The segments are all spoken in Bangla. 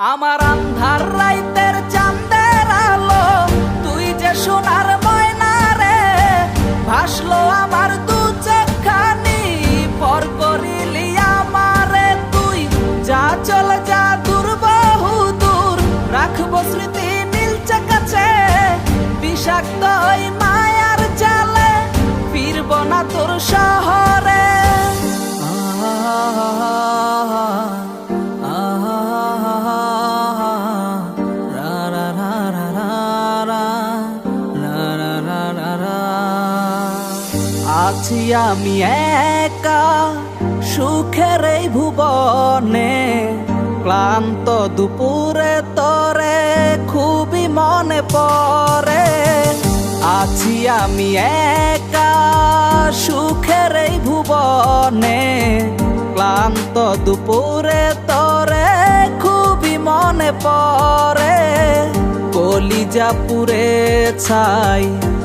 আমার আন্ধার রাইতের আছি আমি একা সুখের এই ভুবনে, ক্লান্ত দুপুরে তরে খুবই মনে পড়ে। আছি আমি একা সুখের এই ভুবনে, ক্লান্ত দুপুরে তরে খুবই মনে পড়ে। কলিজা পুরে ছাই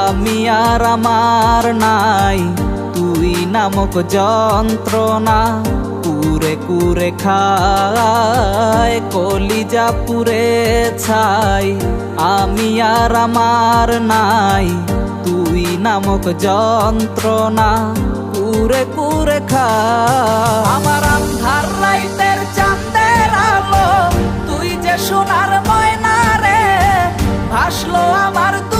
আমি আর আমার নাই। তুই নামক যন্ত্রণা কুরে কুরে খায়, কলিজা পুরে ছাই। আমি আর আমার নাই। তুই নামক যন্ত্রণা কুরে কুরে খা আমার আন্ধার রাইতের চাঁদের আলো, তুই যে সোনার ময়না রে, ভাসলো আমার দু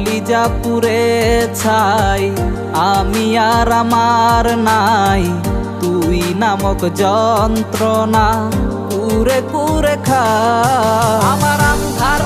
কলিজা পুরে ছাই, আমি আর আমার নাই, তুই নামক যন্ত্রণা পুরে পুরে খা। আমার আন্ধার